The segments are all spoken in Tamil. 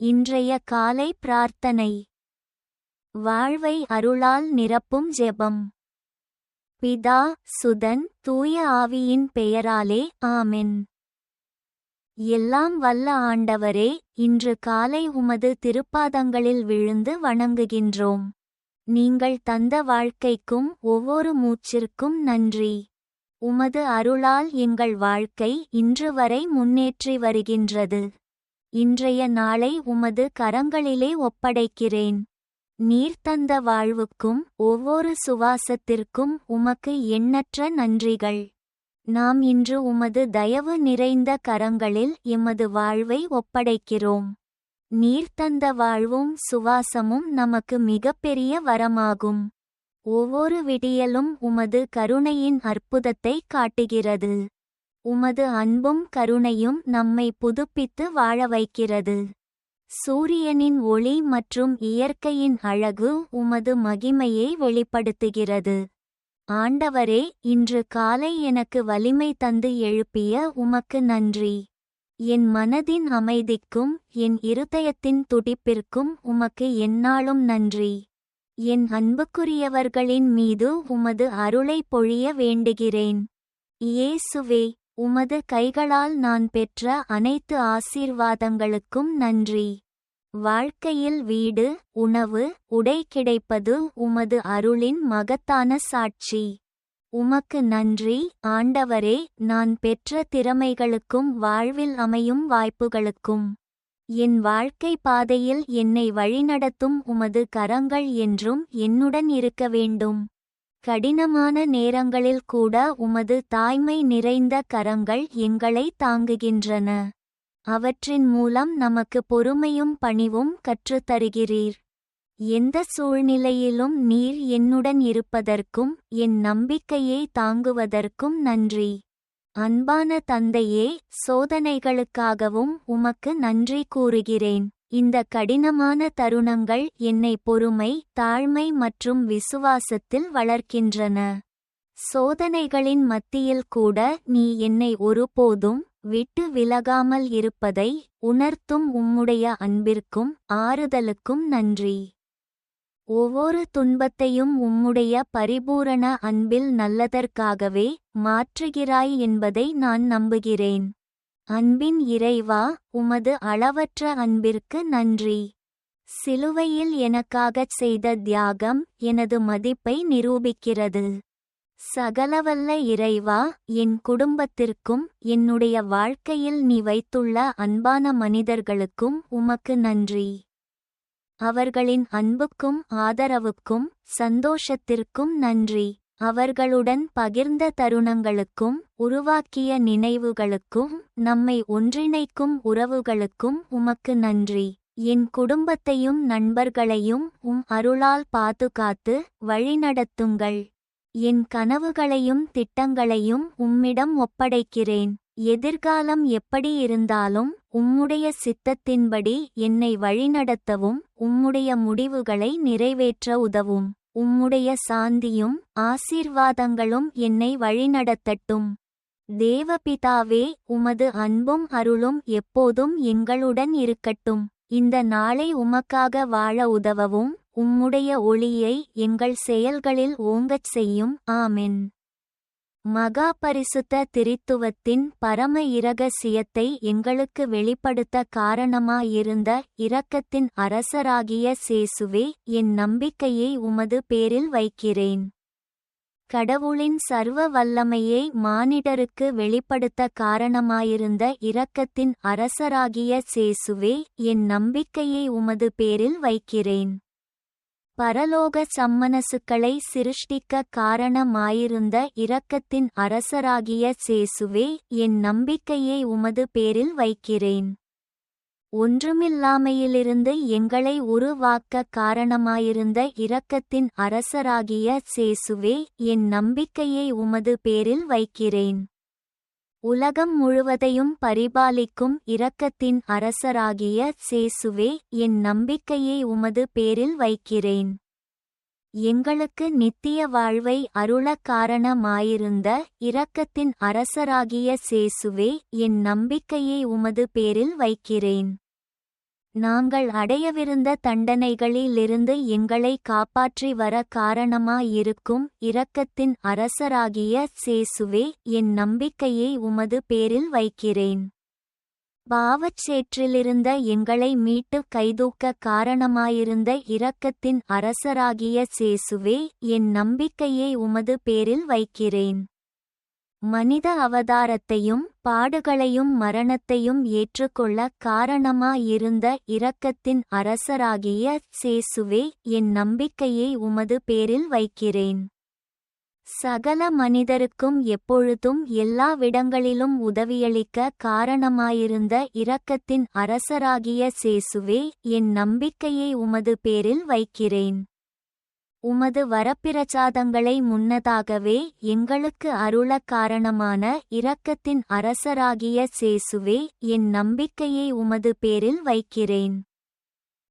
இன்றைய காலை பிரார்த்தனை. வாழ்வை அருளால் நிரப்பும் ஜெபம். பிதா சுதன் தூய ஆவியின் பெயராலே ஆமென். எல்லாம் வல்ல ஆண்டவரே இன்று காலை உமது திருப்பாதங்களில் விழுந்து வணங்குகின்றோம். நீங்கள் தந்த வாழ்க்கைக்கும் ஒவ்வொரு மூச்சிற்கும் நன்றி. உமது அருளால் எங்கள் வாழ்க்கை இன்று வரை முன்னேற்றி வருகின்றது. இன்றைய நாளை உமது கரங்களிலே ஒப்படைக்கிறேன். நீர் தந்த வாழ்வுக்கும் ஒவ்வொரு சுவாசத்திற்கும் உமக்கு எண்ணற்ற நன்றிகள். நாம் இன்று உமது தயவு நிறைந்த கரங்களில் எமது வாழ்வை ஒப்படைக்கிறோம். நீர் தந்த வாழ்வும் சுவாசமும் நமக்கு மிகப்பெரிய வரமாகும். ஒவ்வொரு விடியலும் உமது கருணையின் அற்புதத்தை காட்டுகிறது. உமது அன்பும் கருணையும் நம்மை புதுப்பித்து வாழ வைக்கிறது. சூரியனின் ஒளி மற்றும் இயற்கையின் அழகு உமது மகிமையை வெளிப்படுத்துகிறது. ஆண்டவரே இன்று காலை எனக்கு வலிமை தந்து எழுப்பிய உமக்கு நன்றி. என் மனதின் அமைதிக்கும் என் இருதயத்தின் துடிப்பிற்கும் உமக்கு எந்நாளும் நன்றி. என் அன்புக்குரியவர்களின் மீது உமது அருளை பொழிய வேண்டுகிறேன். இயேசுவே உமது கைகளால் நான் பெற்ற அனைத்து ஆசீர்வாதங்களுக்கும் நன்றி. வாழ்க்கையில் வீடு உணவு உடை கிடைப்பது உமது அருளின் மகத்தான சாட்சி. உமக்கு நன்றி ஆண்டவரே நான் பெற்ற திறமைகளுக்கும் வாழ்வில் அமையும் வாய்ப்புகளுக்கும். என் வாழ்க்கை பாதையில் என்னை வழிநடத்தும் உமது கரங்கள் என்றும் என்னுடன் இருக்க வேண்டும். கடினமான நேரங்களில் கூட உமது தாய்மை நிறைந்த கரங்கள் எங்களை தாங்குகின்றன. அவற்றின் மூலம் நமக்கு பொறுமையும் பணிவும் கற்றுத்தருகிறீர். எந்த சூழ்நிலையிலும் நீர் என்னுடன் இருப்பதற்கும் என் நம்பிக்கையை தாங்குவதற்கும் நன்றி. அன்பான தந்தையே சோதனைகளுக்காகவும் உமக்கு நன்றி கூறுகிறேன். இந்த கடினமான தருணங்கள் என்னை பொறுமை தாழ்மை மற்றும் விசுவாசத்தில் வளர்க்கின்றன. சோதனைகளின் மத்தியில் கூட நீ என்னை ஒருபோதும் விட்டு விலகாமல் இருப்பதை உணர்த்தும் உம்முடைய அன்பிற்கும் ஆறுதலுக்கும் நன்றி. ஒவ்வொரு துன்பத்தையும் உம்முடைய பரிபூரண அன்பில் நல்லதற்காகவே மாற்றுகிறாய் என்பதை நான் நம்புகிறேன். அன்பின் இறைவா உமது அளவற்ற அன்பிற்கு நன்றி. சிலுவையில் எனக்காகச் செய்த தியாகம் எனது மதிப்பை நிரூபிக்கிறது. சகலவல்ல இறைவா என் குடும்பத்திற்கும் என்னுடைய வாழ்க்கையில் நீ வைத்துள்ள அன்பான மனிதர்களுக்கும் உமக்கு நன்றி. அவர்களின் அன்புக்கும் ஆதரவுக்கும் சந்தோஷத்திற்கும் நன்றி. அவர்களுடன் பகிர்ந்த தருணங்களுக்கும் உருவாக்கிய நினைவுகளுக்கும் நம்மை ஒன்றிணைக்கும் உறவுகளுக்கும் உமக்கு நன்றி. என் குடும்பத்தையும் நண்பர்களையும் உம் அருளால் பாதுகாத்து வழிநடத்துங்கள். என் கனவுகளையும் திட்டங்களையும் உம்மிடம் ஒப்படைக்கிறேன். எதிர்காலம் எப்படி இருந்தாலும் உம்முடைய சித்தத்தின்படி என்னை வழிநடத்தவும் உம்முடைய முடிவுகளை நிறைவேற்ற உதவும். உம்முடைய சாந்தியும் ஆசீர்வாதங்களும் என்னை வழிநடத்தட்டும். தேவபிதாவே உமது அன்பும் அருளும் எப்போதும் எங்களுடன் இருக்கட்டும். இந்த நாளை உமக்காக வாழ உதவவும் உம்முடைய ஒளியை எங்கள் செயல்களில் ஓங்கச் செய்யும். ஆமென். மகா பரிசுத்த திரித்துவத்தின் பரம இரகசியத்தை எங்களுக்கு வெளிப்படுத்த காரணமாயிருந்த இரக்கத்தின் அரசராகிய சேசுவே என் நம்பிக்கையை உமது பேரில் வைக்கிறேன். கடவுளின் சர்வ வல்லமையை மானிடருக்கு வெளிப்படுத்த காரணமாயிருந்த இரக்கத்தின் அரசராகிய சேசுவே என் நம்பிக்கையை உமது பேரில் வைக்கிறேன். பரலோக சம்மனசுக்களை சிருஷ்டிக்க காரணமாயிருந்த இரக்கத்தின் அரசராகிய சேசுவே என் நம்பிக்கையை உமது பேரில் வைக்கிறேன். ஒன்றுமில்லாமையிலிருந்து எங்களை உருவாக்க காரணமாயிருந்த இரக்கத்தின் அரசராகிய சேசுவே என் நம்பிக்கையை உமது பேரில் வைக்கிறேன். உலகம் முழுவதையும் பரிபாலிக்கும் இரக்கத்தின் அரசராகிய சேசுவே என் நம்பிக்கையை உமது பேரில் வைக்கிறேன். எங்களுக்கு நித்திய வாழ்வை அருள காரணமாயிருந்த இரக்கத்தின் அரசராகிய சேசுவே என் நம்பிக்கையை உமது பேரில் வைக்கிறேன். நாங்கள் அடையவிருந்த தண்டனைகளிலிருந்து எங்களை காப்பாற்றி வர காரணமாயிருக்கும் இரக்கத்தின் அரசராகிய சேசுவே என் நம்பிக்கையை உமது பேரில் வைக்கிறேன். பாவச்சேற்றிலிருந்த எங்களை மீட்டு கைதூக்க காரணமாயிருந்த இரக்கத்தின் அரசராகிய சேசுவே என் நம்பிக்கையை உமது பேரில் வைக்கிறேன். மனித அவதாரத்தையும் பாடுகளையும் மரணத்தையும் ஏற்றுக்கொள்ள காரணமாயிருந்த இரக்கத்தின் அரசராகிய சேசுவே என் நம்பிக்கையை உமது பேரில் வைக்கிறேன். சகல மனிதருக்கும் எப்பொழுதும் எல்லாவிடங்களிலும் உதவியளிக்க காரணமாயிருந்த இரக்கத்தின் அரசராகிய சேசுவே என் நம்பிக்கையை உமது பேரில் வைக்கிறேன். உமது வரப்பிரசாதங்களை முன்னதாகவே எங்களுக்கு அருள காரணமான இரக்கத்தின் அரசராகிய சேசுவே என் நம்பிக்கையை உமது பேரில் வைக்கிறேன்.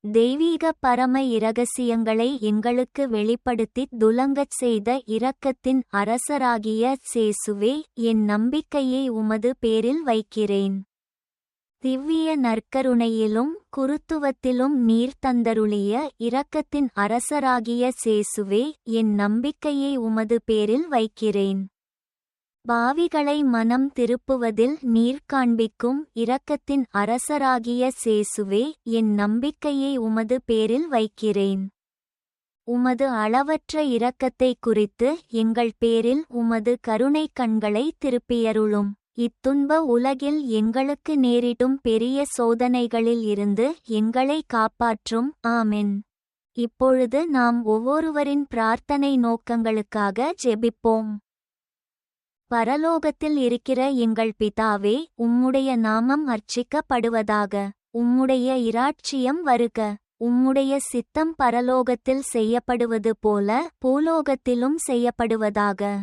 தெய்வீக பரம இரகசியங்களை எங்களுக்கு வெளிப்படுத்தித் துலங்கச் செய்த இரக்கத்தின் அரசராகிய சேசுவே என் நம்பிக்கையை உமது பேரில் வைக்கிறேன். திவ்விய நற்கருணையிலும் குருத்துவத்திலும் நீர் தந்தருளிய இரக்கத்தின் அரசராகிய சேசுவே என் நம்பிக்கையை உமது பேரில் வைக்கிறேன். பாவிகளை மனம் திருப்புவதில் நீர் காண்பிக்கும் இரக்கத்தின் அரசராகிய சேசுவே என் நம்பிக்கையை உமது பேரில் வைக்கிறேன். உமது அளவற்ற இரக்கத்தை குறித்து எங்கள் பேரில் உமது கருணை கண்களை திருப்பியருளும். இத்துன்ப உலகில் எங்களுக்கு நேரிடும் பெரிய சோதனைகளில் இருந்து எங்களை காப்பாற்றும். ஆமென். இப்பொழுது நாம் ஒவ்வொருவரின் பிரார்த்தனை நோக்கங்களுக்காக ஜெபிப்போம். பரலோகத்தில் இருக்கிற எங்கள் பிதாவே உம்முடைய நாமம் அர்ச்சிக்கப்படுவதாக. உம்முடைய இராட்சியம் வருக. உம்முடைய சித்தம் பரலோகத்தில் செய்யப்படுவது போல பூலோகத்திலும் செய்யப்படுவதாக.